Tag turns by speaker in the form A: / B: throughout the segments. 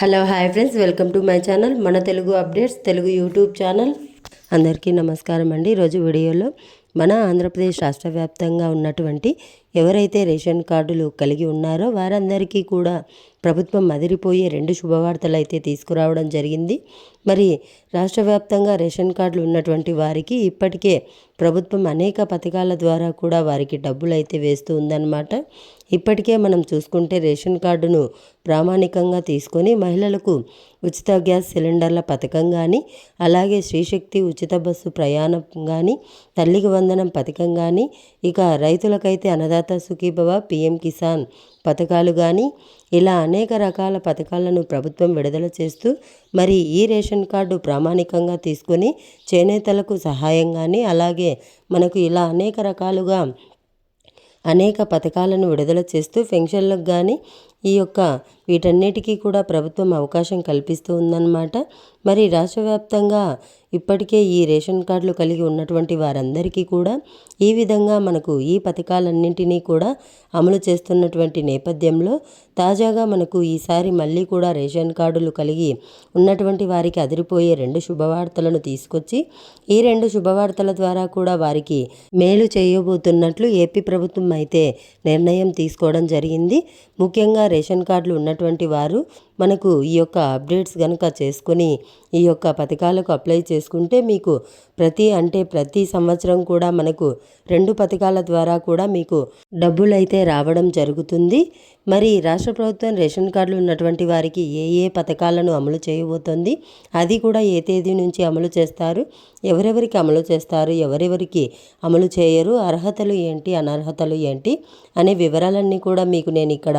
A: Hello hi friends. Welcome to my channel. మన Telugu updates Telugu YouTube channel. అందరికీ నమస్కారం అండి. ఈరోజు వీడియోలో మన ఆంధ్రప్రదేశ్ రాష్ట్ర వ్యాప్తంగా ఉన్నటువంటి ఎవరైతే రేషన్ కార్డులు కలిగి ఉన్నారో వారందరికీ కూడా ప్రభుత్వం అదిరిపోయే రెండు శుభవార్తలు అయితే తీసుకురావడం జరిగింది. మరి రాష్ట్ర వ్యాప్తంగా రేషన్ కార్డులు ఉన్నటువంటి వారికి ఇప్పటికే ప్రభుత్వం అనేక పథకాల ద్వారా కూడా వారికి డబ్బులు అయితే వేస్తూ ఉందన్నమాట. ఇప్పటికే మనం చూసుకుంటే రేషన్ కార్డును ప్రామాణికంగా తీసుకొని మహిళలకు ఉచిత గ్యాస్ సిలిండర్ల పథకం కానీ అలాగే శ్రీశక్తి ఉచిత బస్సు ప్రయాణం కానీ తల్లికి వందనం పథకం కానీ ఇక రైతులకైతే అన్నదాత సుఖీభవ పిఎం కిసాన్ పథకాలు కానీ ఇలా అనేక రకాల పథకాలను ప్రభుత్వం విడుదల చేస్తూ మరి ఈ రేషన్ కార్డు ప్రామాణికంగా తీసుకొని చేనేతలకు సహాయంగాని అలాగే మనకు ఇలా అనేక రకాలుగా అనేక పథకాలను విడుదల చేస్తూ పెన్షన్లకు కానీ ఈ యొక్క వీటన్నిటికీ కూడా ప్రభుత్వం అవకాశం కల్పిస్తూ ఉందన్నమాట. మరి రాష్ట్ర వ్యాప్తంగా ఇప్పటికే ఈ రేషన్ కార్డులు కలిగి ఉన్నటువంటి వారందరికీ కూడా ఈ విధంగా మనకు ఈ పథకాలన్నింటినీ కూడా అమలు చేస్తున్నటువంటి నేపథ్యంలో తాజాగా మనకు ఈసారి మళ్ళీ కూడా రేషన్ కార్డులు కలిగి ఉన్నటువంటి వారికి అదిరిపోయే రెండు శుభవార్తలను తీసుకొచ్చి ఈ రెండు శుభవార్తల ద్వారా కూడా వారికి మేలు చేయబోతున్నట్లు ఏపీ ప్రభుత్వం అయితే నిర్ణయం తీసుకోవడం జరిగింది. ముఖ్యంగా రేషన్ కార్డులు ఉన్నటువంటి వారు మనకు ఈ యొక్క అప్డేట్స్ కనుక చేసుకొని ఈ యొక్క పథకాలకు అప్లై చేసుకుంటే మీకు ప్రతి అంటే ప్రతి సంవత్సరం కూడా మనకు రెండు పథకాల ద్వారా కూడా మీకు డబ్బులు అయితే రావడం జరుగుతుంది. మరి రాష్ట్ర ప్రభుత్వం రేషన్ కార్డులు ఉన్నటువంటి వారికి ఏ ఏ పథకాలను అమలు చేయబోతోంది? అది కూడా ఏ తేదీ నుంచి అమలు చేస్తారు? ఎవరెవరికి అమలు చేస్తారు? ఎవరెవరికి అమలు చేయరు? అర్హతలు ఏంటి? అనర్హతలు ఏంటి? అనే వివరాలన్నీ కూడా మీకు నేను ఇక్కడ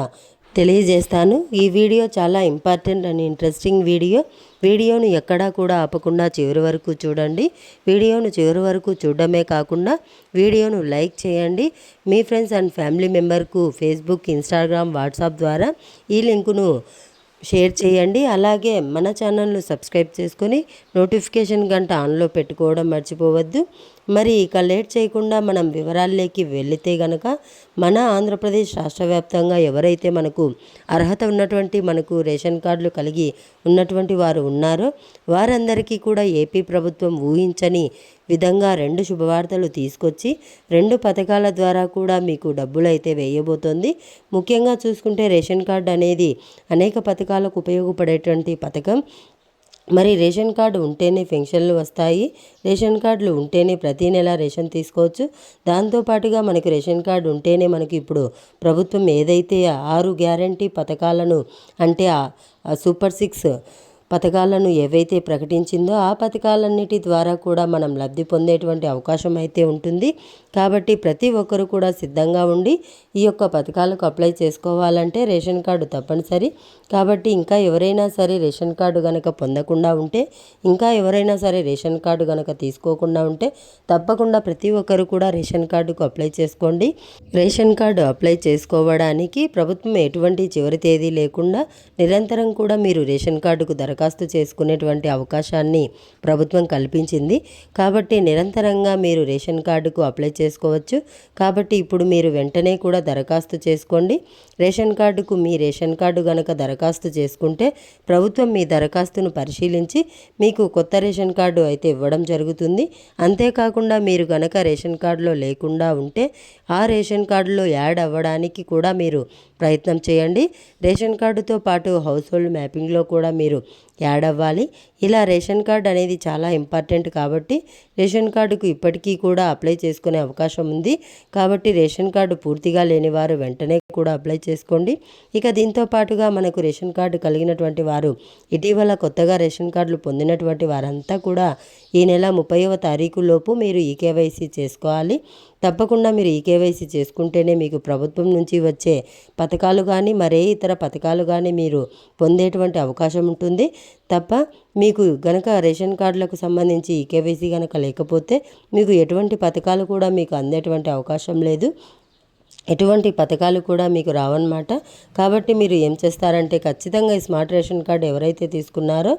A: తెలియజేస్తాను. ఈ వీడియో చాలా ఇంపార్టెంట్ అండ్ ఇంట్రెస్టింగ్ వీడియో. వీడియోను ఎక్కడా కూడా ఆపకుండా చివరి వరకు చూడండి. వీడియోను చివరి వరకు చూడడమే కాకుండా వీడియోను లైక్ చేయండి. మీ ఫ్రెండ్స్ అండ్ ఫ్యామిలీ మెంబర్కు ఫేస్బుక్ ఇన్స్టాగ్రామ్ వాట్సాప్ ద్వారా ఈ లింకును షేర్ చేయండి. అలాగే మన ఛానల్ను సబ్స్క్రైబ్ చేసుకొని నోటిఫికేషన్ గంట ఆన్లో పెట్టుకోవడం మర్చిపోవద్దు. మరి ఇక లేట్ చేయకుండా మనం వివరాల్లోకి వెళితే గనక మన ఆంధ్రప్రదేశ్ రాష్ట్ర వ్యాప్తంగా ఎవరైతే మనకు అర్హత ఉన్నటువంటి మనకు రేషన్ కార్డులు కలిగి ఉన్నటువంటి వారు ఉన్నారో వారందరికీ కూడా ఏపీ ప్రభుత్వం ఊహించని విధంగా రెండు శుభవార్తలు తీసుకొచ్చి రెండు పథకాల ద్వారా కూడా మీకు డబ్బులు అయితే వేయబోతోంది. ముఖ్యంగా చూసుకుంటే రేషన్ కార్డు అనేది అనేక పథకాలకు ఉపయోగపడేటువంటి పథకం. మరి రేషన్ కార్డు ఉంటేనే పెన్షన్లు వస్తాయి. రేషన్ కార్డులు ఉంటేనే ప్రతి నెల రేషన్ తీసుకోవచ్చు. దాంతోపాటుగా మనకు రేషన్ కార్డు ఉంటేనే మనకి ఇప్పుడు ప్రభుత్వం ఏదైతే ఆరు గ్యారంటీ పథకాలను అంటే సూపర్ సిక్స్ పథకాలను ఏవైతే ప్రకటించిందో ఆ పథకాలన్నిటి ద్వారా కూడా మనం లబ్ధి పొందేటువంటి అవకాశం అయితే ఉంటుంది. కాబట్టి ప్రతి ఒక్కరు కూడా సిద్ధంగా ఉండి ఈ యొక్క పథకాలకు అప్లై చేసుకోవాలంటే రేషన్ కార్డు తప్పనిసరి. కాబట్టి ఇంకా ఎవరైనా సరే రేషన్ కార్డు కనుక పొందకుండా ఉంటే ఇంకా ఎవరైనా సరే రేషన్ కార్డు కనుక తీసుకోకుండా ఉంటే తప్పకుండా ప్రతి ఒక్కరు కూడా రేషన్ కార్డుకు అప్లై చేసుకోండి. రేషన్ కార్డు అప్లై చేసుకోవడానికి ప్రభుత్వం ఎటువంటి చివరి తేదీ లేకుండా నిరంతరం కూడా మీరు రేషన్ కార్డుకు దరఖాస్తు దరఖాస్తు చేసుకునేటువంటి అవకాశాన్ని ప్రభుత్వం కల్పించింది. కాబట్టి నిరంతరంగా మీరు రేషన్ కార్డుకు అప్లై చేసుకోవచ్చు. కాబట్టి ఇప్పుడు మీరు వెంటనే కూడా దరఖాస్తు చేసుకోండి. రేషన్ కార్డుకు మీ రేషన్ కార్డు గనక దరఖాస్తు చేసుకుంటే ప్రభుత్వం మీ దరఖాస్తును పరిశీలించి మీకు కొత్త రేషన్ కార్డు అయితే ఇవ్వడం జరుగుతుంది. అంతేకాకుండా మీరు గనక రేషన్ కార్డులో లేకుండా ఉంటే ఆ రేషన్ కార్డులో యాడ్ అవ్వడానికి కూడా మీరు ప్రయత్నం చేయండి. రేషన్ కార్డుతో పాటు హౌస్ హోల్డ్ మ్యాపింగ్లో కూడా మీరు యాడ్ అవ్వాలి. ఇలా రేషన్ కార్డ్ అనేది చాలా ఇంపార్టెంట్ కాబట్టి రేషన్ కార్డుకు ఇప్పటికీ కూడా అప్లై చేసుకునే అవకాశం ఉంది. కాబట్టి రేషన్ కార్డు పూర్తిగా లేని వారు వెంటనే కూడా అప్లై చేసుకోండి. ఇక దీంతో పాటుగా మనకు రేషన్ కార్డు కలిగినటువంటి వారు ఇటీవల కొత్తగా రేషన్ కార్డులు పొందినటువంటి వారంతా కూడా ఈ నెల ముప్పైవ తారీఖు లోపు మీరు ఈ కేవైసీ చేసుకోవాలి. తప్పకుండా మీరు ఈ కేవైసీ చేసుకుంటేనే మీకు ప్రభుత్వం నుంచి వచ్చే పథకాలు కానీ మరే ఇతర పథకాలు కానీ మీరు పొందేటువంటి అవకాశం ఉంటుంది. తప్ప మీకు గనక రేషన్ కార్డులకు సంబంధించి ఈ కేవైసీ కనుక లేకపోతే మీకు ఎటువంటి పథకాలు కూడా మీకు అందేటువంటి అవకాశం లేదు. ఎటువంటి పథకాలు కూడా మీకు రావన్నమాట. కాబట్టి మీరు ఏం చేస్తారంటే ఖచ్చితంగా ఈ స్మార్ట్ రేషన్ కార్డు ఎవరైతే తీసుకున్నారో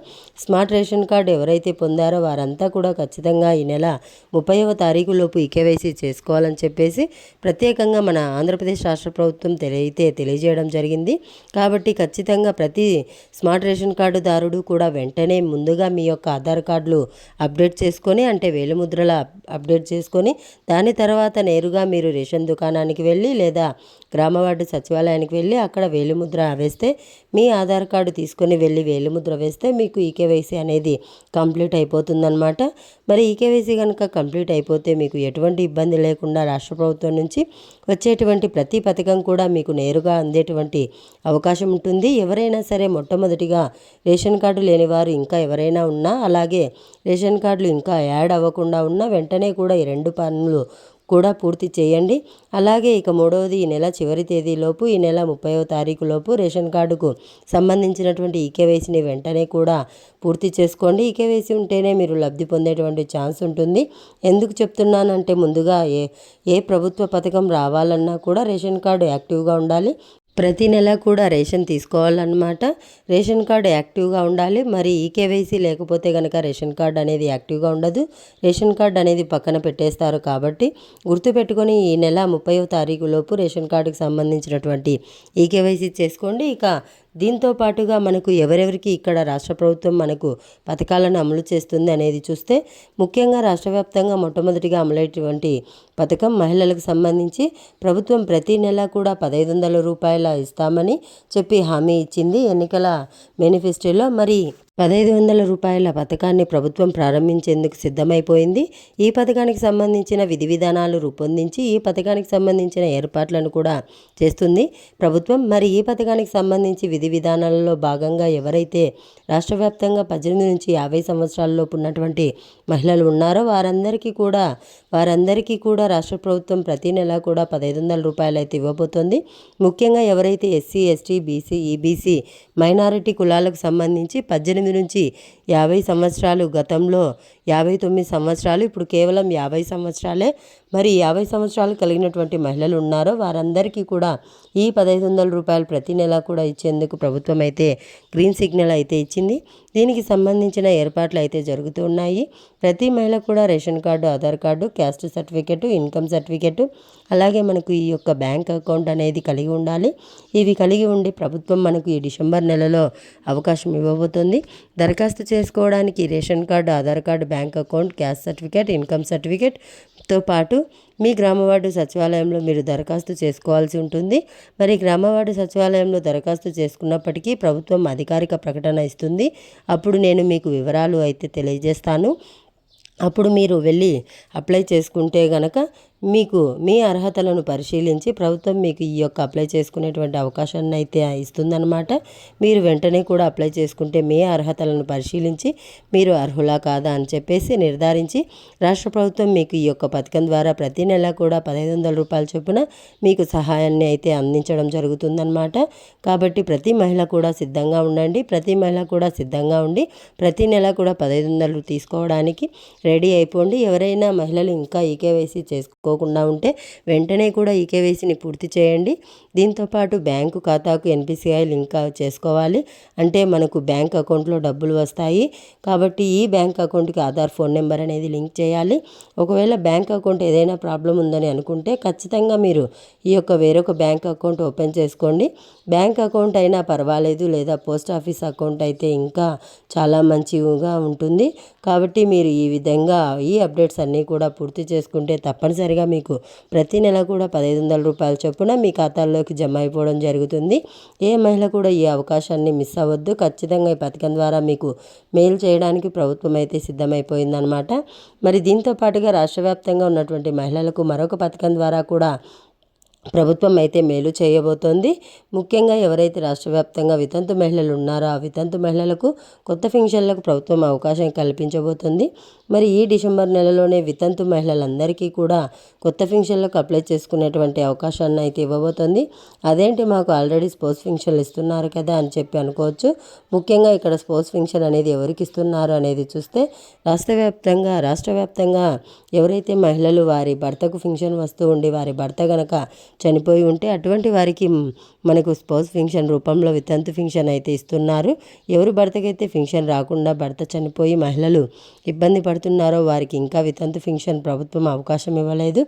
A: స్మార్ట్ రేషన్ కార్డు ఎవరైతే పొందారో వారంతా కూడా ఖచ్చితంగా ఈ నెల ముప్పైవ తారీఖు లోపు ఈకేవైసీ చేసుకోవాలని చెప్పేసి ప్రత్యేకంగా మన ఆంధ్రప్రదేశ్ రాష్ట్ర ప్రభుత్వం తెలియతే తెలియజేయడం జరిగింది. కాబట్టి ఖచ్చితంగా ప్రతి స్మార్ట్ రేషన్ కార్డుదారుడు కూడా వెంటనే ముందుగా మీ యొక్క ఆధార్ కార్డులు అప్డేట్ చేసుకొని అంటే వేలుముద్రల అప్డేట్ చేసుకొని దాని తర్వాత నేరుగా మీరు రేషన్ దుకాణానికి వెళ్ళి లేదా గ్రామ వార్డు సచివాలయానికి వెళ్ళి అక్కడ వేలిముద్ర వేస్తే మీ ఆధార్ కార్డు తీసుకొని వెళ్ళి వేలిముద్ర వేస్తే మీకు ఈకేవైసీ అనేది కంప్లీట్ అయిపోతుందన్నమాట. మరి ఈకేవైసీ కనుక కంప్లీట్ అయిపోతే మీకు ఎటువంటి ఇబ్బంది లేకుండా రాష్ట్ర ప్రభుత్వం నుంచి వచ్చేటువంటి ప్రతి పథకం కూడా మీకు నేరుగా అందేటువంటి అవకాశం ఉంటుంది. ఎవరైనా సరే మొట్టమొదటిగా రేషన్ కార్డు లేని వారు ఇంకా ఎవరైనా ఉన్నా అలాగే రేషన్ కార్డులు ఇంకా యాడ్ అవ్వకుండా ఉన్నా వెంటనే కూడా ఈ రెండు పనులు కూడా పూర్తి చేయండి. అలాగే ఇక మూడవది ఈ నెల చివరి తేదీలోపు ఈ నెల ముప్పైవ తారీఖు లోపు రేషన్ కార్డుకు సంబంధించినటువంటి ఈకేవైసీని వెంటనే కూడా పూర్తి చేసుకోండి. ఈకేవైసీ ఉంటేనే మీరు లబ్ధి పొందేటువంటి ఛాన్స్ ఉంటుంది. ఎందుకు చెప్తున్నానంటే ముందుగా ఏ ఏ ప్రభుత్వ పథకం రావాలన్నా కూడా రేషన్ కార్డు యాక్టివ్గా ఉండాలి. ప్రతి నెల కూడా రేషన్ తీసుకోవాలన్నమాట. రేషన్ కార్డు యాక్టివ్గా ఉండాలి. మరి ఈ కేవైసీ లేకపోతే కనుక రేషన్ కార్డు అనేది యాక్టివ్గా ఉండదు. రేషన్ కార్డు అనేది పక్కన పెట్టేస్తారు కాబట్టి గుర్తుపెట్టుకొని ఈ నెల ముప్పైవ తారీఖు లోపు రేషన్ కార్డుకు సంబంధించినటువంటి ఈ కేవైసీ చేసుకోండి. ఇక దీంతో పాటుగా మనకు ఎవరెవరికి ఇక్కడ రాష్ట్ర ప్రభుత్వం మనకు పథకాలను అమలు చేస్తుంది అనేది చూస్తే ముఖ్యంగా రాష్ట్ర వ్యాప్తంగా మొట్టమొదటిగా అమలైనటువంటి పథకం మహిళలకు సంబంధించి ప్రభుత్వం ప్రతి నెల కూడా పదహైదు వందల రూపాయల ఇస్తామని చెప్పి హామీ ఇచ్చింది. ఎన్నికల మేనిఫెస్టోలో మరి పదహైదు వందల రూపాయల పథకాన్ని ప్రభుత్వం ప్రారంభించేందుకు సిద్ధమైపోయింది. ఈ పథకానికి సంబంధించిన విధి విధానాలు రూపొందించి ఈ పథకానికి సంబంధించిన ఏర్పాట్లను కూడా చేస్తుంది ప్రభుత్వం. మరి ఈ పథకానికి సంబంధించి విధి విధానాలలో భాగంగా ఎవరైతే రాష్ట్ర వ్యాప్తంగా పద్దెనిమిది నుంచి యాభై సంవత్సరాలలోపు ఉన్నటువంటి మహిళలు ఉన్నారో వారందరికీ కూడా వారందరికీ కూడా రాష్ట్ర ప్రభుత్వం ప్రతి నెల కూడా పదహైదు వందల రూపాయలు అయితే ఇవ్వబోతోంది. ముఖ్యంగా ఎవరైతే SC ST BC EBC minority కులాలకు సంబంధించి పద్దెనిమిది నుంచి యాభై సంవత్సరాలు గతంలో యాభై తొమ్మిది సంవత్సరాలు. ఇప్పుడు కేవలం యాభై సంవత్సరాలే. మరి యాభై సంవత్సరాలు కలిగినటువంటి మహిళలు ఉన్నారో వారందరికీ కూడా ఈ పదహైదు వందల రూపాయలు ప్రతి నెల కూడా ఇచ్చేందుకు ప్రభుత్వం అయితే గ్రీన్ సిగ్నల్ అయితే ఇచ్చింది. దీనికి సంబంధించిన ఏర్పాట్లు అయితే జరుగుతూ ఉన్నాయి. ప్రతి మహిళ కూడా ration card Aadhaar card caste certificate income certificate అలాగే మనకు ఈ యొక్క బ్యాంక్ అకౌంట్ అనేది కలిగి ఉండాలి. ఇవి కలిగి ఉండి ప్రభుత్వం మనకు ఈ డిసెంబర్ నెలలో అవకాశం ఇవ్వబోతుంది. దరఖాస్తు చేసుకోవడానికి ration card Aadhaar card bank account cash certificate income సర్టిఫికేట్తో పాటు మీ గ్రామవార్డు సచివాలయంలో మీరు దరఖాస్తు చేసుకోవాల్సి ఉంటుంది. మరి గ్రామవార్డు సచివాలయంలో దరఖాస్తు చేసుకున్నప్పటికీ ప్రభుత్వం అధికారిక ప్రకటన ఇస్తుంది. అప్పుడు నేను మీకు వివరాలు అయితే తెలియజేస్తాను. అప్పుడు మీరు వెళ్ళి అప్లై చేసుకుంటే గనక మీకు మీ అర్హతలను పరిశీలించి ప్రభుత్వం మీకు ఈ యొక్క అప్లై చేసుకునేటువంటి అవకాశాన్ని అయితే ఇస్తుందన్నమాట. మీరు వెంటనే కూడా అప్లై చేసుకుంటే మీ అర్హతలను పరిశీలించి మీరు అర్హులా కాదా అని చెప్పేసి నిర్ధారించి రాష్ట్ర ప్రభుత్వం మీకు ఈ యొక్క పథకం ద్వారా ప్రతి నెల కూడా పదహైదు వందల రూపాయల చొప్పున మీకు సహాయాన్ని అయితే అందించడం జరుగుతుందన్నమాట. కాబట్టి ప్రతి మహిళ కూడా సిద్ధంగా ఉండండి. ప్రతి మహిళ కూడా సిద్ధంగా ఉండి ప్రతి నెల కూడా పదహైదు వందలు తీసుకోవడానికి రెడీ అయిపోండి. ఎవరైనా మహిళలు ఇంకా ఈకేవైసీ చేసుకో చేసుకోకుండా ఉంటే వెంటనే కూడా ఈ కేవైసీని పూర్తి చేయండి. దీంతోపాటు బ్యాంకు ఖాతాకు ఎన్పిసిఐ లింక్ చేసుకోవాలి. అంటే మనకు బ్యాంక్ అకౌంట్లో డబ్బులు వస్తాయి. కాబట్టి ఈ బ్యాంక్ అకౌంట్కి ఆధార్ ఫోన్ నెంబర్ అనేది లింక్ చేయాలి. ఒకవేళ బ్యాంక్ అకౌంట్ ఏదైనా ప్రాబ్లం ఉందని అనుకుంటే ఖచ్చితంగా మీరు ఈ యొక్క వేరొక బ్యాంక్ అకౌంట్ ఓపెన్ చేసుకోండి. బ్యాంక్ అకౌంట్ అయినా పర్వాలేదు లేదా పోస్ట్ ఆఫీస్ అకౌంట్ అయితే ఇంకా చాలా మంచిగా ఉంటుంది. కాబట్టి మీరు ఈ విధంగా ఈ అప్డేట్స్ అన్నీ కూడా పూర్తి చేసుకుంటే తప్పనిసరిగా మీకు ప్రతి నెల కూడా పదహైదు వందల రూపాయల చొప్పున మీ ఖాతాల్లోకి జమ అయిపోవడం జరుగుతుంది. ఏ మహిళ కూడా ఈ అవకాశాన్ని మిస్ అవ్వద్దు. ఖచ్చితంగా ఈ పథకం ద్వారా మీకు మెయిల్ చేయడానికి ప్రభుత్వం అయితే సిద్ధమైపోయిందనమాట మరి దీంతో పాటుగా రాష్ట్ర వ్యాప్తంగా ఉన్నటువంటి మహిళలకు మరొక పథకం ద్వారా కూడా ప్రభుత్వం అయితే మేలు చేయబోతోంది. ముఖ్యంగా ఎవరైతే రాష్ట్ర వ్యాప్తంగా వితంతు మహిళలు ఉన్నారో ఆ వితంతు మహిళలకు కొత్త ఫింక్షన్లకు ప్రభుత్వం అవకాశం కల్పించబోతుంది. మరి ఈ డిసెంబర్ నెలలోనే వితంతు మహిళలందరికీ కూడా కొత్త ఫింక్షన్లకు అప్లై చేసుకునేటువంటి అవకాశాన్ని అయితే ఇవ్వబోతోంది. అదేంటి మాకు ఆల్రెడీ స్పోర్ట్స్ ఫింక్షన్లు ఇస్తున్నారు కదా అని చెప్పి అనుకోవచ్చు. ముఖ్యంగా ఇక్కడ స్పోర్ట్స్ పెన్షన్ అనేది ఎవరికి ఇస్తున్నారు అనేది చూస్తే రాష్ట్ర వ్యాప్తంగా రాష్ట్ర వ్యాప్తంగా ఎవరైతే మహిళలు వారి భర్తకు ఫింక్షన్ వస్తూ ఉండి వారి భర్త గనక చనిపోయి ఉంటే అటువంటి వారికి మనకు స్పౌస్ ఫింక్షన్ రూపంలో వితంతు ఫింక్షన్ అయితే ఇస్తున్నారు. ఎవరు భర్తకైతే ఫింక్షన్ రాకుండా భర్త చనిపోయి మహిళలు ఇబ్బంది పడుతున్నారో వారికి ఇంకా వితంతు ఫింక్షన్ ప్రభుత్వం అవకాశం ఇవ్వలేదు.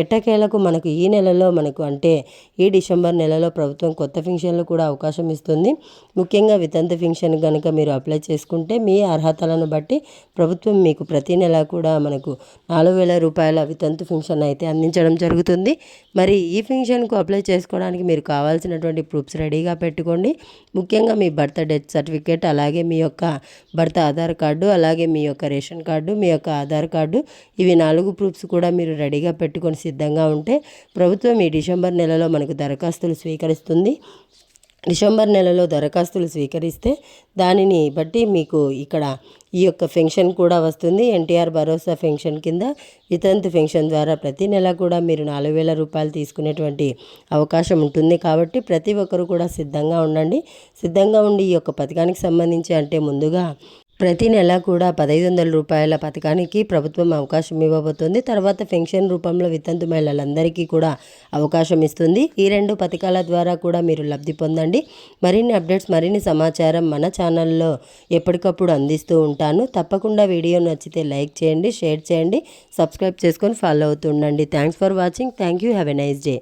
A: ఎట్టకేలకు మనకు ఈ నెలలో మనకు అంటే ఈ డిసెంబర్ నెలలో ప్రభుత్వం కొత్త ఫింక్షన్లు కూడా అవకాశం ఇస్తుంది. ముఖ్యంగా వితంతు ఫింక్షన్ కనుక మీరు అప్లై చేసుకుంటే మీ అర్హతలను బట్టి ప్రభుత్వం మీకు ప్రతి నెల కూడా మనకు నాలుగు వేల రూపాయల వితంతు ఫింక్షన్ అయితే అందించడం జరుగుతుంది. మరి ఈ పెన్షన్కు అప్లై చేసుకోవడానికి మీరు కావాల్సినటువంటి ప్రూఫ్స్ రెడీగా పెట్టుకోండి. ముఖ్యంగా మీ భర్త డెత్ సర్టిఫికేట్ అలాగే మీ యొక్క భర్త ఆధార్ కార్డు అలాగే మీ యొక్క రేషన్ కార్డు మీ యొక్క ఆధార్ కార్డు ఇవి నాలుగు ప్రూఫ్స్ కూడా మీరు రెడీగా పెట్టుకొని సిద్ధంగా ఉంటే ప్రభుత్వం ఈ డిసెంబర్ నెలలో మనకు దరఖాస్తులు స్వీకరిస్తుంది. డిసెంబర్ నెలలో దరఖాస్తులు స్వీకరిస్తే దానిని బట్టి మీకు ఇక్కడ ఈ యొక్క ఫెన్షన్ కూడా వస్తుంది. ఎన్టీఆర్ భరోసా ఫెన్షన్ కింద వితంతు ఫెన్షన్ ద్వారా ప్రతి నెల కూడా మీరు నాలుగు వేల రూపాయలు తీసుకునేటువంటి అవకాశం ఉంటుంది. కాబట్టి ప్రతి ఒక్కరు కూడా సిద్ధంగా ఉండండి. సిద్ధంగా ఉండి ఈ యొక్క పథకానికి సంబంధించి అంటే ముందుగా ప్రతి నెల కూడా పదహైదు వందల రూపాయల పథకానికి ప్రభుత్వం అవకాశం ఇవ్వబోతుంది. తర్వాత పెన్షన్ రూపంలో వితంతు మహిళలందరికీ కూడా అవకాశం ఇస్తుంది. ఈ రెండు పథకాల ద్వారా కూడా మీరు లబ్ధి పొందండి. మరిన్ని అప్డేట్స్ మరిన్ని సమాచారం మన ఛానల్లో ఎప్పటికప్పుడు అందిస్తూ ఉంటాను. తప్పకుండా వీడియో నచ్చితే లైక్ చేయండి షేర్ చేయండి సబ్స్క్రైబ్ చేసుకొని follow అవుతుండండి thanks for watching. Thank you. Have a nice day.